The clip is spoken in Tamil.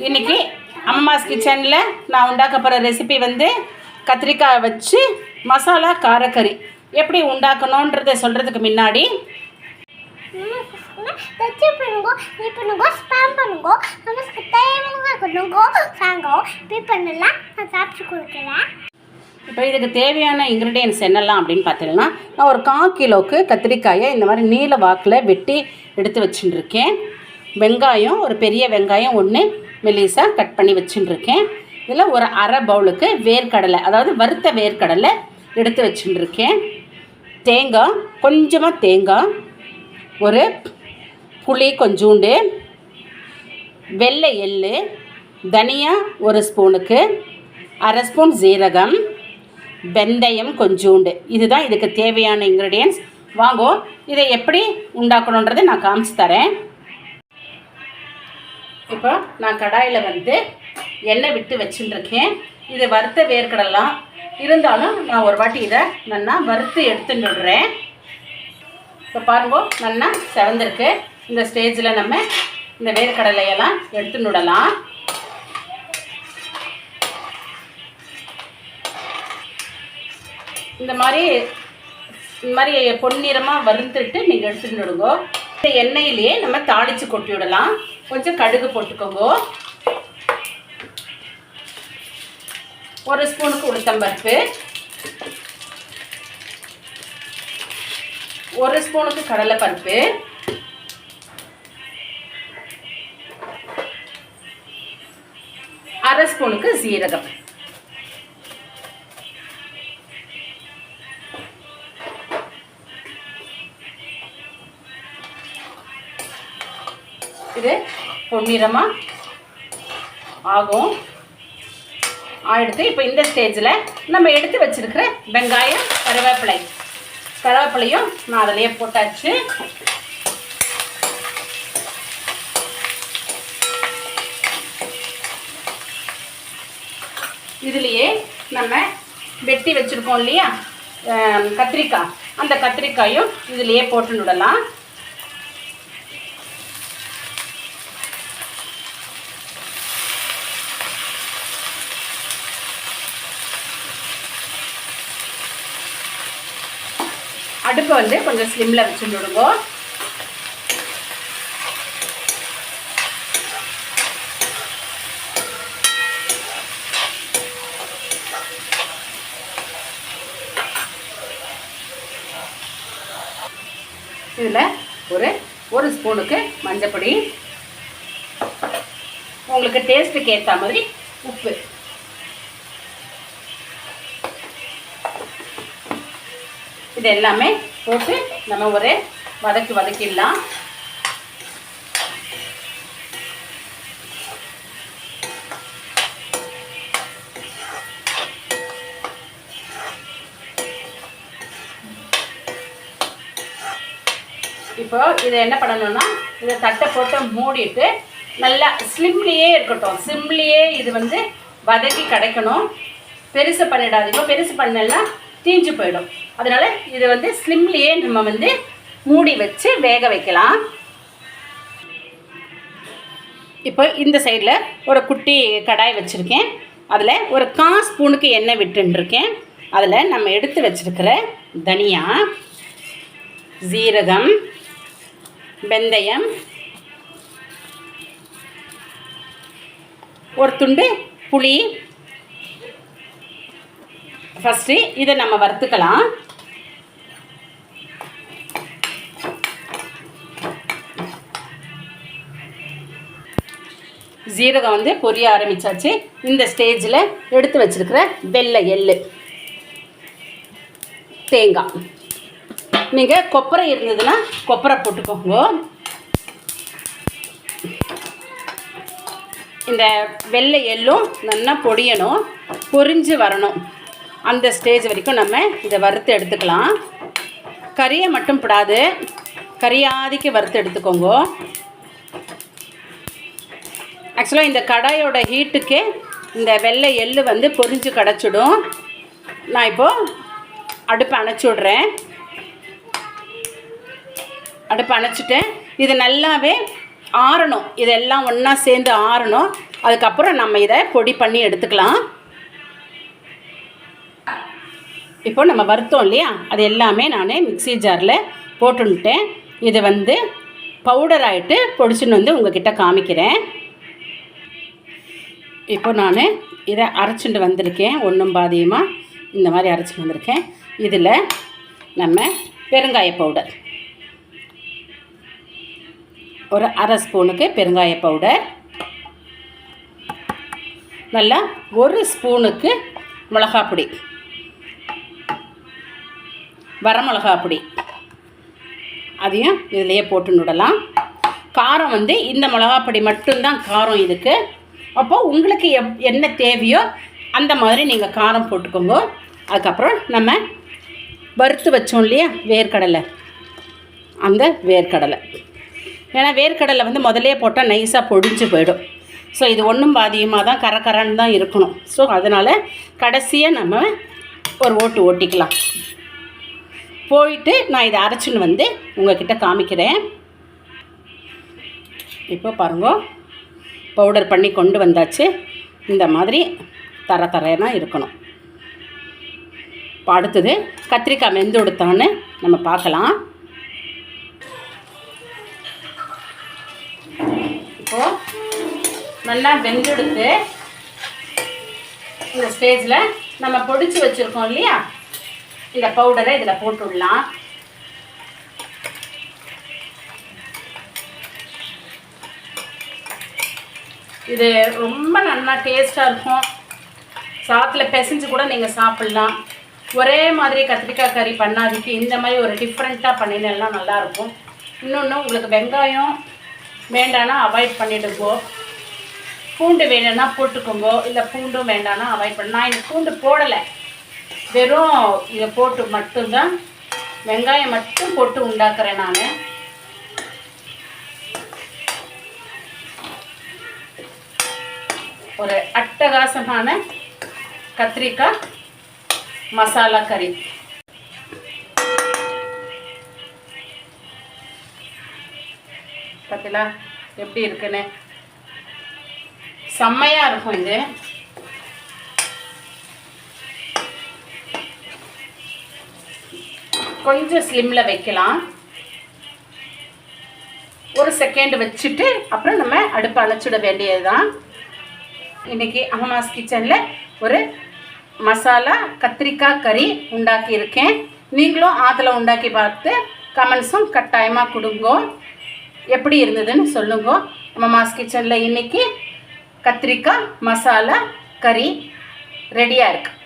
இன்னைக்கு அம்மாஸ் கிச்சனில் நான் உண்டாக்க போகிற ரெசிபி வந்து கத்திரிக்காய் வச்சு மசாலா காரக்கறி. எப்படி உண்டாக்கணுன்றதை சொல்கிறதுக்கு முன்னாடி நமக்கு இப்போ இதுக்கு தேவையான இன்க்ரீடியன்ஸ் என்னெல்லாம் அப்படின்னு பார்த்தீங்கன்னா நான் ஒரு கால் கிலோவுக்கு கத்திரிக்காயை இந்த மாதிரி நீல வாக்கில் வெட்டி எடுத்து வச்சுட்டுருக்கேன் வெங்காயம் ஒரு பெரிய வெங்காயம் ஒன்று மெலிசாக கட் பண்ணி வச்சுட்டுருக்கேன் இதில் ஒரு அரை பவுலுக்கு வேர்க்கடலை அதாவது வறுத்த வேர்க்கடலை எடுத்து வச்சுட்டுருக்கேன் தேங்காய் கொஞ்சமாக தேங்காய் ஒரு புளி கொஞ்சூண்டு வெள்ளை எள்ளு தனியா ஒரு ஸ்பூனுக்கு அரை ஸ்பூன் ஜீரகம் வெந்தயம் கொஞ்சூண்டு. இதுதான் இதுக்கு தேவையான இன்க்ரீடியன்ஸ் வாங்கோ இதை எப்படி உண்டாக்கணுன்றதை நான் காமிச்சு தரேன். இப்போ நான் கடாயில் வந்து எண்ணெய் விட்டு வச்சுட்டுருக்கேன். இது வறுத்த வேர்க்கடலாம். இருந்தாலும் நான் ஒரு வாட்டி இதை நல்லா வறுத்து எடுத்துட்டு விடுறேன். இப்போ பாருங்க நல்லா செவந்திருக்கு. இந்த ஸ்டேஜில் நம்ம இந்த வேர்க்கடலையெல்லாம் எடுத்து விடலாம். இந்த மாதிரி இந்த மாதிரி பொன்னிறமாக வறுத்துட்டு நீங்கள் எடுத்துட்டு விடுங்க. இந்த எண்ணெயிலேயே நம்ம தாளித்து கொட்டி விடலாம். கொஞ்சம் கடுகு போட்டுக்கோங்க. ஒரு ஸ்பூனுக்கு உளுத்தம்பருப்பு. ஒரு ஸ்பூனுக்கு கடலைப்பருப்பு. அரை ஸ்பூனுக்கு சீரகம். பொன்னிறமாக ஆகும். ஆயிடுத்து இப்போ இந்த ஸ்டேஜில் நம்ம எடுத்து வச்சிருக்கிற வெங்காயம் கருவேப்பிலை. கருவேப்பிலையும் நான் அதிலேயே போட்டாச்சு. இதுலேயே நம்ம வெட்டி வச்சுருக்கோம் இல்லையா? கத்திரிக்காய். அந்த கத்திரிக்காயும் இதுலேயே போட்டு விடலாம். அடுப்பை வந்து கொஞ்சம் ஸ்லிம்மில் வச்சுட்டு விடுங்க இதில் ஒரு ஒரு ஸ்பூனுக்கு மஞ்சப்பொடி. உங்களுக்கு டேஸ்ட்டுக்கு ஏற்ற மாதிரி உப்பு. இது எல்லாமே போட்டு நம்ம ஒரு வதக்கி வதக்கிடலாம். இப்போ இதை என்ன பண்ணணும்னா இதை தட்டை போட்டு மூடிட்டு நல்லா ஸ்லிம்லேயே இருக்கட்டும். சிம்லேயே இது வந்து வதக்கி கிடைக்கணும். பெருசு பண்ணிடாதீங்க. பெருசு பண்ணலன்னா தீஞ்சு போயிடும். அதனால இது வந்து ஸ்லிம்லேயே நம்ம வந்து மூடி வச்சு வேக வைக்கலாம். இப்போ இந்த சைடில் ஒரு குட்டி கடாய் வச்சுருக்கேன். அதில் ஒரு கா ஸ்பூனுக்கு எண்ணெய் விட்டுருக்கேன் அதில் நம்ம எடுத்து வச்சிருக்கிற தனியா ஜீரகம் வெந்தயம் ஒரு துண்டு புளி ஃபஸ்ட்டு இதை நம்ம வறுத்துக்கலாம். ஜீரகம் வந்து பொரிய ஆரம்பிச்சாச்சு. இந்த ஸ்டேஜில் எடுத்து வச்சிருக்கிற வெள்ளை எள்ளு தேங்காய். நீங்கள் கொப்பரை இருந்ததுன்னா கொப்பரை போட்டுக்கோங்க. இந்த வெள்ளை எள்ளும் நல்லா பொடியணும் பொரிஞ்சு வரணும். அந்த ஸ்டேஜ் வரைக்கும் நம்ம இதை வறுத்து எடுத்துக்கலாம். கறியை மட்டும் போடாது. கறியாதிக்கு வறுத்து எடுத்துக்கோங்க. ஆக்சுவலாக இந்த கடாயோட ஹீட்டுக்கே இந்த வெள்ளை எள்ளு வந்து பொரிஞ்சு கிடச்சிடும். நான் இப்போது அடுப்பை அணைச்சி விட்றேன். அடுப்பை அணைச்சிட்டேன் இது நல்லாவே ஆறணும். இதெல்லாம் ஒன்றா சேர்ந்து ஆறணும். அதுக்கப்புறம் நம்ம இதை பொடி பண்ணி எடுத்துக்கலாம். இப்போ நம்ம வறுத்தோம் இல்லையா? அது எல்லாமே நான் மிக்ஸி ஜாரில் போட்டுன்ட்டேன். இது வந்து பவுடர் ஆகிட்டு பொடிச்சுன்னு வந்து உங்ககிட்ட காமிக்கிறேன். இப்போ நான் இதை அரைச்சிட்டு வந்திருக்கேன். ஒன்றும் பாதியமாக இந்த மாதிரி அரைச்சிட்டு வந்திருக்கேன். இதில் நம்ம பெருங்காய பவுடர் ஒரு அரை ஸ்பூனுக்கு பெருங்காய பவுடர் நல்லா ஒரு ஸ்பூனுக்கு மிளகாப்பொடி. வரமிளகா பொடி. அதையும் இதிலையே போட்டு நுடலாம். காரம் வந்து இந்த மிளகா பொடி மட்டும்தான் காரம் இதுக்கு. அப்போது உங்களுக்கு எப் என்ன தேவையோ அந்த மாதிரி நீங்கள் காரம் போட்டுக்கோங்க. அதுக்கப்புறம் நம்ம வறுத்து வச்சோம் இல்லையா வேர்க்கடலை. அந்த வேர்க்கடலை. ஏன்னா வேர்க்கடலை வந்து முதலே போட்டால் நைஸாக பொடிஞ்சு போயிடும். ஸோ இது ஒன்றும் பாதியமாக தான் கரகரன்னு தான் இருக்கணும். ஸோ அதனால் கடைசியாக நம்ம ஒரு ஓட்டு ஓட்டிக்கலாம். போயிட்டு நான் இதை அரைச்சின்னு வந்து உங்கள்கிட்ட காமிக்கிறேன். இப்போ பாருங்க பவுடர் பண்ணி கொண்டு வந்தாச்சு. இந்த மாதிரி தர தரேனா இருக்கணும். இப்போ அடுத்தது கத்திரிக்காய் மெந்து கொடுத்தான்னு நம்ம பார்க்கலாம். இப்போ நல்லா வெந்தெடுத்து இந்த ஸ்டேஜில் நம்ம பொடிச்சு வச்சுருக்கோம் இல்லையா? இந்த பவுடரை இதில் போட்டுடலாம். இது ரொம்ப நல்லா டேஸ்ட்டாக இருக்கும். சாத்தில் பிசைஞ்சு கூட நீங்கள் சாப்பிட்லாம். ஒரே மாதிரி கத்திரிக்காய் கறி பண்ணாதீங்க. இந்த மாதிரி ஒரு டிஃப்ரெண்ட்டாக பண்ணினா நல்லாயிருக்கும் இன்னொன்று உங்களுக்கு வெங்காயம் வேண்டானா அவாய்ட் பண்ணிவிடுங்கோ பூண்டு வேணும்னா போட்டுக்கோங்கோ. இல்லை பூண்டும் வேண்டானா அவாய்ட் பண்ண நான் இந்த பூண்டு போடலை. வெறும் இதை போட்டு மட்டும்தான் வெங்காயம் மட்டும் போட்டு உண்டாக்குறேன் நான். ஒரு அட்டகாசமான கத்திரிக்காய் மசாலா கறி. பார்த்தீங்களா எப்படி இருக்குன்னு? செம்மையாக இருக்கும் இது. கொஞ்சம் ஸ்லிம்மில் வைக்கலாம். ஒரு செகண்ட் வச்சுட்டு அப்புறம் நம்ம அடுப்பை அணைச்சிட வேண்டியது தான் இன்றைக்கி அம்மாஸ் கிச்சனில் ஒரு மசாலா கத்திரிக்காய் கறி உண்டாக்கியிருக்கேன். நீங்களும் ஆற்றுல உண்டாக்கி பார்த்து கமெண்ட்ஸும் கட்டாயமாக கொடுங்கோ. எப்படி இருந்ததுன்னு சொல்லுங்க. அம்மாஸ் கிச்சனில் இன்றைக்கி கத்திரிக்காய் மசாலா கறி ரெடியாக இருக்குது